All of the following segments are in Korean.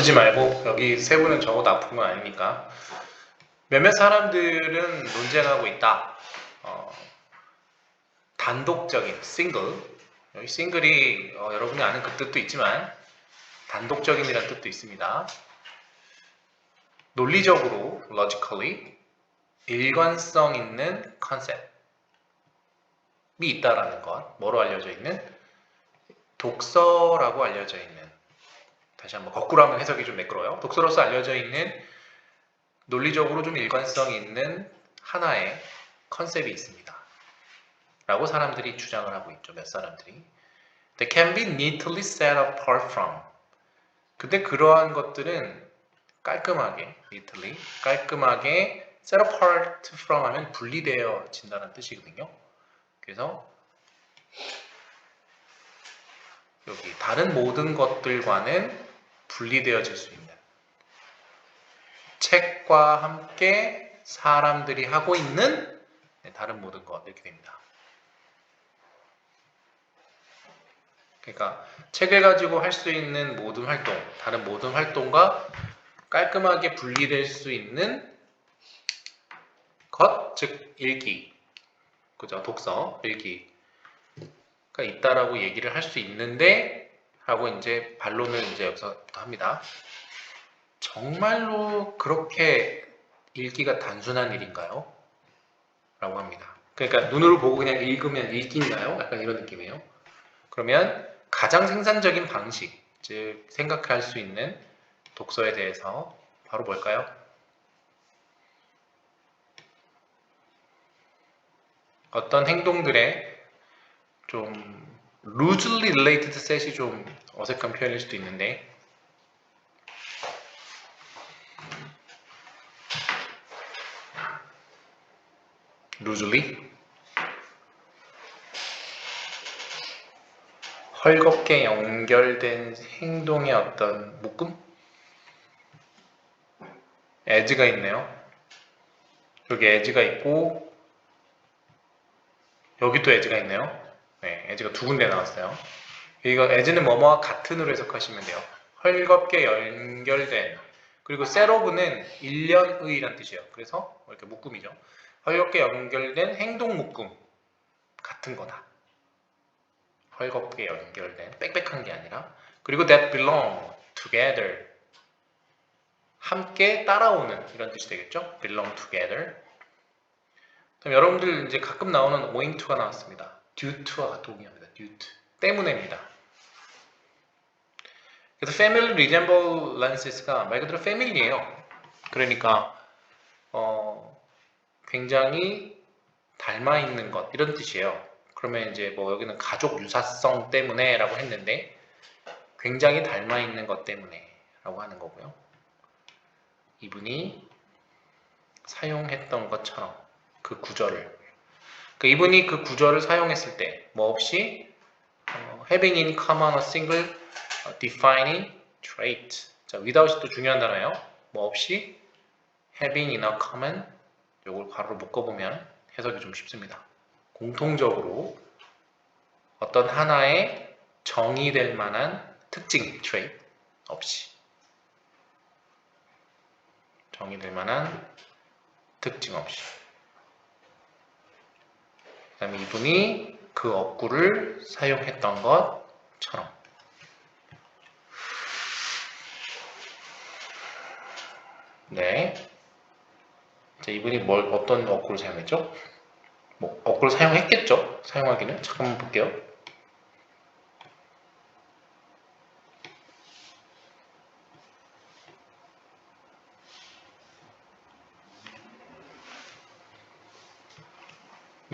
아프지 말고 여기 세부는 적어도 아픈 건 아니니까 몇몇 사람들은 논쟁하고 있다. 어, 단독적인 싱글 여기 싱글이 어, 여러분이 아는 그 뜻도 있지만 단독적인이라는 뜻도 있습니다. 논리적으로 logically 일관성 있는 컨셉이 있다라는 것 뭐로 알려져 있는 독서라고 알려져 있는 다시 한번 거꾸로 하면 해석이 좀 매끄러워요. 독서로서 알려져 있는 논리적으로 좀 일관성 있는 하나의 컨셉이 있습니다. 라고 사람들이 주장을 하고 있죠. 몇 사람들이. They can be neatly set apart from. 근데 그러한 것들은 깔끔하게, neatly, 깔끔하게 set apart from 하면 분리되어진다는 뜻이거든요. 그래서 여기 다른 모든 것들과는 분리되어질 수 있는 책과 함께 사람들이 하고 있는 네, 다른 모든 것 이렇게 됩니다. 그러니까 책을 가지고 할 수 있는 모든 활동, 다른 모든 활동과 깔끔하게 분리될 수 있는 것, 즉 읽기, 그죠? 독서, 읽기가 있다라고 얘기를 할 수 있는데 하고 이제 반론을 이제 여기서부터 합니다. 정말로 그렇게 읽기가 단순한 일인가요? 라고 합니다. 그러니까 눈으로 보고 그냥 읽으면 읽기인가요? 약간 이런 느낌이에요. 그러면 가장 생산적인 방식, 즉 생각할 수 있는 독서에 대해서 바로 뭘까요? 어떤 행동들의 좀 loosely related set이 좀 어색한 표현일 수도 있는데 loosely 헐겁게 연결된 행동의 어떤 묶음? 에즈가 있네요. 여기 에즈가 있고 여기 또 에즈가 있네요. 네, 에즈가 두 군데 나왔어요. 이거 에즈는 뭐뭐와 같은으로 해석하시면 돼요. 헐겁게 연결된 그리고 셋오브는 1년의란 뜻이에요. 그래서 이렇게 묶음이죠. 헐겁게 연결된 행동 묶음 같은 거다. 헐겁게 연결된 빽빽한 게 아니라 그리고 that belong together 함께 따라오는 이런 뜻이 되겠죠? belong together 그럼 여러분들 이제 가끔 나오는 owing to가 나왔습니다. Due to와 동의합니다. due 때문에입니다. 그래서 family resemblance,가 말 그대로 family예요. 그러니까 어, 굉장히 닮아 있는 것 이런 뜻이에요. 그러면 이제 뭐 여기는 가족 유사성 때문에라고 했는데 굉장히 닮아 있는 것 때문에라고 하는 거고요. 이분이 사용했던 것처럼 그 구절을 그 이분이 그 구절을 사용했을 때 뭐 없이 어, having in common a single defining trait 자 without이 또 중요한 단어예요. 뭐 없이 having in a common 요걸 가로로 묶어보면 해석이 좀 쉽습니다. 공통적으로 어떤 하나의 정의될 만한 특징, trait 없이 정의될 만한 특징 없이 그 다음에 이분이 그 어구를 사용했던 것처럼 네. 자, 이분이 뭘 어떤 어구를 사용했죠? 뭐 어구를 사용했겠죠? 사용하기는 잠깐만 볼게요.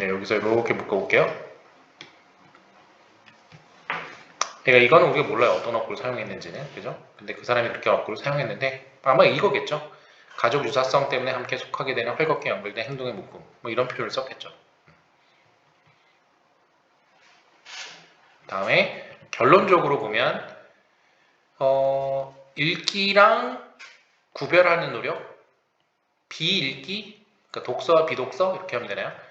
네, 여기서 이렇게 묶어볼게요. 그러니까 이거는 우리가 몰라요. 어떤 어구를 사용했는지는. 그죠? 근데 그 사람이 그렇게 어구를 사용했는데 아마 이거겠죠? 가족 유사성 때문에 함께 속하게 되는 헐겁게 연결된 행동의 묶음. 뭐 이런 표현을 썼겠죠. 다음에 결론적으로 보면 어, 읽기랑 구별하는 노력, 비읽기, 그러니까 독서와 비독서 이렇게 하면 되나요?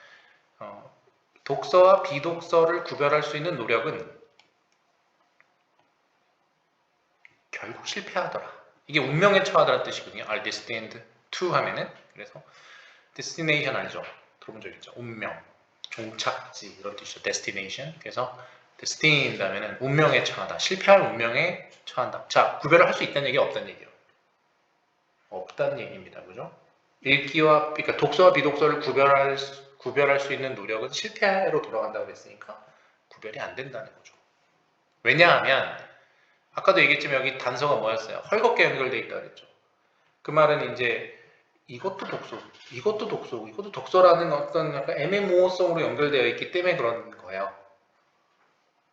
어, 독서와 비독서를 구별할 수 있는 노력은 결국 실패하더라. 이게 운명에 처하다는 뜻이거든요. are destined to 하면은 그래서 destination 알죠? 들어본 적 있죠? 운명, 종착지 이런 뜻이죠. destination. 그래서 destined 하면은 운명에 처하다, 실패할 운명에 처한다. 자, 구별을 할 수 있다는 얘기 없다는 얘기예요. 없다는 얘기입니다. 그죠? 읽기와 그러니까 독서와 비독서를 구별할 수- 구별할 수 있는 노력은 실패로 돌아간다고 했으니까 구별이 안 된다는 거죠. 왜냐하면 아까도 얘기했지만 여기 단서가 뭐였어요? 헐겁게 연결돼 있다 그랬죠. 그 말은 이제 이것도 독서, 이것도 독서고 이것도 독서라는 어떤 약간 애매모호성으로 연결되어 있기 때문에 그런 거예요.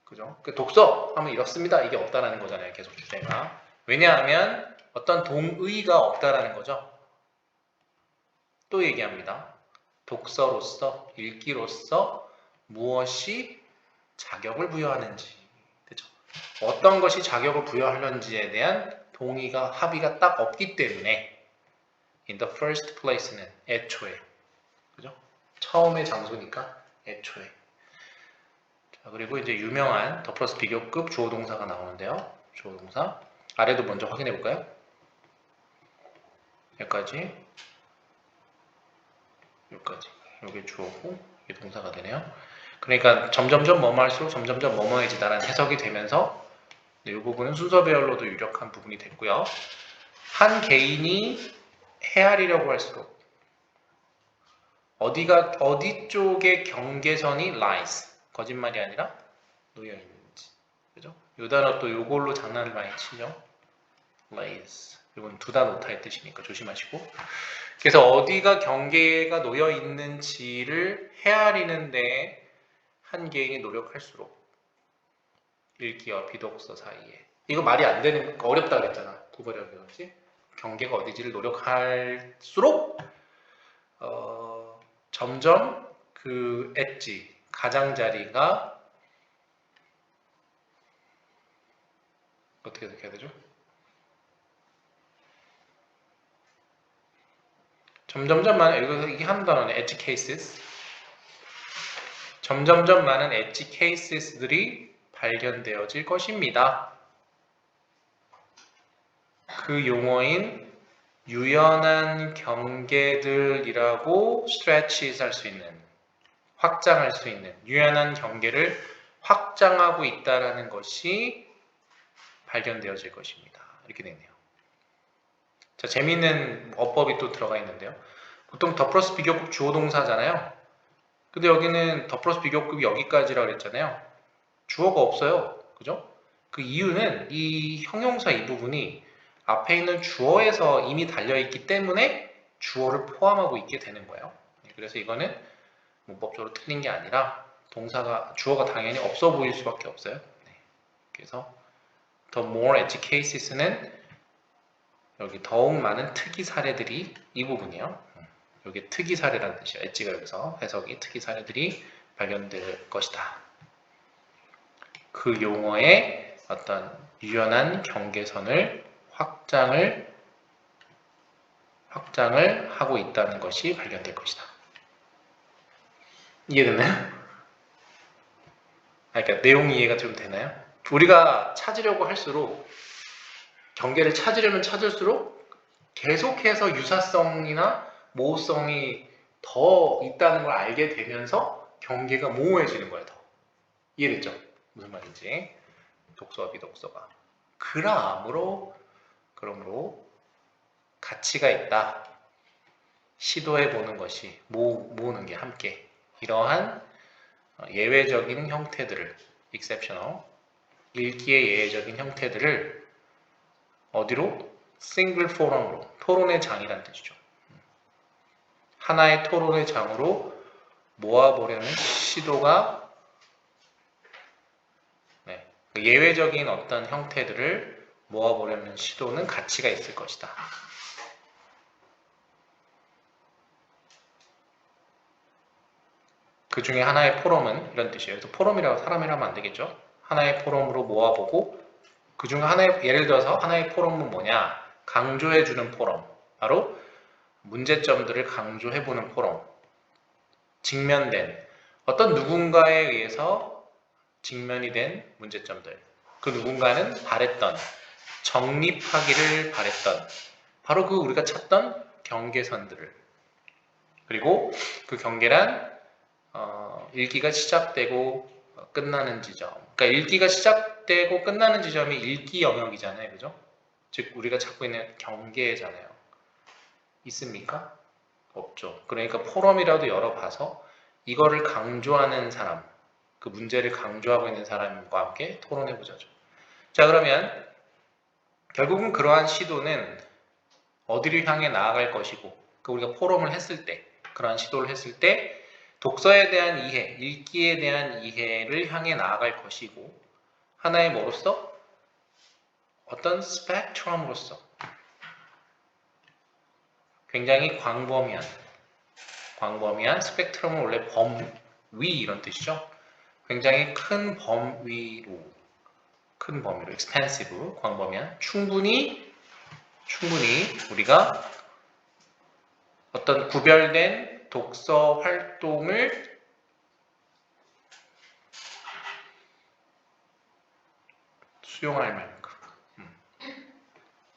그죠? 그 독서 하면 이렇습니다. 이게 없다라는 거잖아요. 계속 주제가. 왜냐하면 어떤 동의가 없다라는 거죠. 또 얘기합니다. 독서로서, 읽기로서 무엇이 자격을 부여하는지. 그죠? 어떤 것이 자격을 부여하는지에 대한 동의가, 합의가 딱 없기 때문에 in the first place는 애초에. 그죠? 처음의 장소니까 애초에. 자, 그리고 이제 유명한 더 플러스 비교급 주어 동사가 나오는데요. 주어 동사. 아래도 먼저 확인해 볼까요? 여기까지. 여기까지. 여기 주어고 이게 동사가 되네요. 그러니까 점점점 뭐뭐 할수록 점점점 뭐뭐해지다라는 해석이 되면서 네, 이 부분은 순서 배열로도 유력한 부분이 됐고요. 한 개인이 헤아리려고 할수록 어디가 어디 쪽의 경계선이 lies 거짓말이 아니라 놓여 있는지 그죠? 요 단어 또 요걸로 장난을 많이 치죠. lies 이건 두 단어 오타의 뜻이니까 조심하시고. 그래서 어디가 경계가 놓여 있는지를 헤아리는데 한 개인이 노력할수록 읽기와 비독서 사이에. 이거 말이 안 되는 거 어렵다 그랬잖아. 구별이 그렇지 경계가 어디지를 노력할수록 어, 점점 그 엣지 가장자리가 어떻게 해석해야 되죠? 점점점 많은 이거 이게 한 단어네 엣지 케이스스 점점점 많은 엣지 케이스들이 발견되어질 것입니다. 그 용어인 유연한 경계들이라고 stretch 할수 있는 확장할 수 있는 유연한 경계를 확장하고 있다라는 것이 발견되어질 것입니다. 이렇게 되네요. 자, 재미있는 어법이 또 들어가 있는데요. 보통 더 플러스 비교급 주어 동사잖아요. 근데 여기는 더 플러스 비교급이 여기까지라고 그랬잖아요. 주어가 없어요. 그죠? 그 이유는 이 형용사 이 부분이 앞에 있는 주어에서 이미 달려있기 때문에 주어를 포함하고 있게 되는 거예요. 네, 그래서 이거는 문법적으로 틀린 게 아니라 동사가 주어가 당연히 없어 보일 수밖에 없어요. 네. 그래서 the more edge cases는 여기 더욱 많은 특이 사례들이 이 부분이요. 여기 특이 사례라는 뜻이에요. 엣지가 여기서 해석이 특이 사례들이 발견될 것이다. 그 용어의 어떤 유연한 경계선을 확장을 확장을 하고 있다는 것이 발견될 것이다. 이해되나요? 아, 그러니까 내용 이해가 좀 되나요? 우리가 찾으려고 할수록 경계를 찾으려면 찾을수록 계속해서 유사성이나 모호성이 더 있다는 걸 알게 되면서 경계가 모호해지는 거예요. 더 이해됐죠? 무슨 말인지 독서와 비독서가 그러므로 그러므로 가치가 있다. 시도해 보는 것이 모, 모으는 게 함께 이러한 어, 예외적인 형태들을 exceptional 읽기의 예외적인 형태들을 어디로 싱글 포럼으로 토론의 장이라는 뜻이죠. 하나의 토론의 장으로 모아보려는 시도가 네, 그 예외적인 어떤 형태들을 모아보려는 시도는 가치가 있을 것이다. 그 중에 하나의 포럼은 이런 뜻이에요. 그래서 포럼이라고 사람이라고 하면 안 되겠죠. 하나의 포럼으로 모아보고 그 중에 하나의 예를 들어서 하나의 포럼은 뭐냐? 강조해 주는 포럼. 바로 문제점들을 강조해 보는 포럼. 직면된 어떤 누군가에 의해서 직면이 된 문제점들. 그 누군가는 바랬던 정립하기를 바랬던 바로 그 우리가 찾던 경계선들을 그리고 그 경계란 어, 읽기가 시작되고 어, 끝나는 지점. 그러니까 읽기가 시작되고 끝나는 지점이 읽기 영역이잖아요, 그죠? 즉 우리가 찾고 있는 경계잖아요. 있습니까? 없죠. 그러니까 포럼이라도 열어봐서 이거를 강조하는 사람, 그 문제를 강조하고 있는 사람과 함께 토론해 보자죠. 자, 그러면 결국은 그러한 시도는 어디를 향해 나아갈 것이고, 그 우리가 포럼을 했을 때, 그러한 시도를 했을 때, 독서에 대한 이해, 읽기에 대한 이해를 향해 나아갈 것이고, 하나의 뭐로서? 어떤 스펙트럼으로서 굉장히 광범위한, 광범위한 스펙트럼은 원래 범위 이런 뜻이죠. 굉장히 큰 범위로, 큰 범위로, expansive, 광범위한, 충분히, 충분히 우리가 어떤 구별된 독서 활동을 수용할 만큼 음.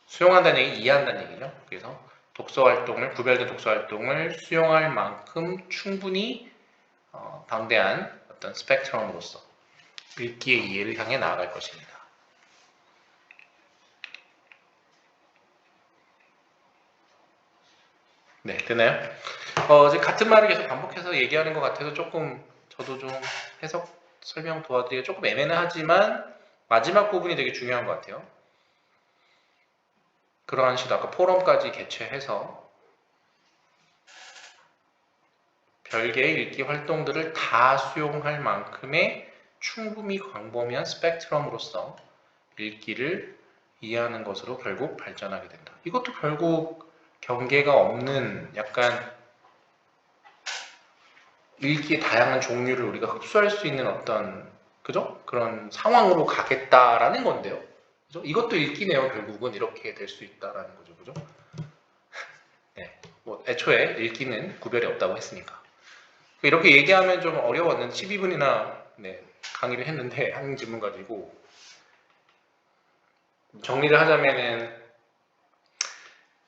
수용한다는 얘기 이해한다는 얘기죠. 그래서 독서 활동을 구별된 독서 활동을 수용할 만큼 충분히 어, 방대한 어떤 스펙트럼으로서 읽기의 이해를 향해 나아갈 것입니다. 네, 되나요? 어, 이제 같은 말을 계속 반복해서 얘기하는 것 같아서 조금 저도 좀 해석 설명 도와드리기가 조금 애매는 하지만 마지막 부분이 되게 중요한 것 같아요. 그러한 시도 아까 포럼까지 개최해서 별개의 읽기 활동들을 다 수용할 만큼의 충분히 광범위한 스펙트럼으로서 읽기를 이해하는 것으로 결국 발전하게 된다. 이것도 결국 경계가 없는 약간 읽기의 다양한 종류를 우리가 흡수할 수 있는 어떤 그죠? 그런 상황으로 가겠다라는 건데요. 그죠? 이것도 읽기네요. 결국은 이렇게 될 수 있다라는 거죠. 그죠? 네. 뭐 애초에 읽기는 구별이 없다고 했으니까. 이렇게 얘기하면 좀 어려웠는데 12분이나 네, 강의를 했는데 한 질문 가지고 정리를 하자면은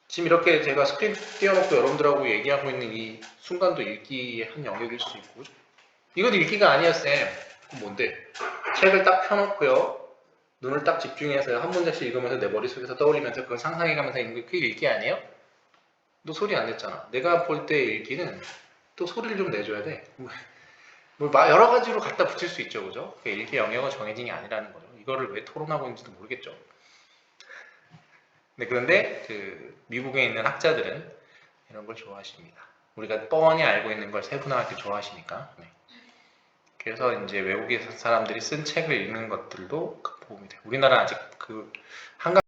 지금 이렇게 제가 스크린 띄워놓고 여러분들하고 얘기하고 있는 이 순간도 읽기의 한 영역일 수 있고. 이건 읽기가 아니야 쌤 그럼 뭔데? 책을 딱 펴놓고요. 눈을 딱 집중해서 한 문장씩 읽으면서 내 머릿속에서 떠올리면서 그걸 상상해가면서 읽는 게 그게 읽기 아니에요? 너 소리 안 냈잖아. 내가 볼 때 읽기는 또 소리를 좀 내줘야 돼. 뭐 마- 여러 가지로 갖다 붙일 수 있죠. 그죠? 그 읽기 영역은 정해진 게 아니라는 거죠. 이거를 왜 토론하고 있는지도 모르겠죠 네, 그런데 그 미국에 있는 학자들은 이런 걸 좋아하십니다. 우리가 뻔히 알고 있는 걸 세분화할 때 좋아하시니까. 네. 그래서 이제 외국의 사람들이 쓴 책을 읽는 것들도 큰 도움이 돼요. 우리나라 아직 그 한강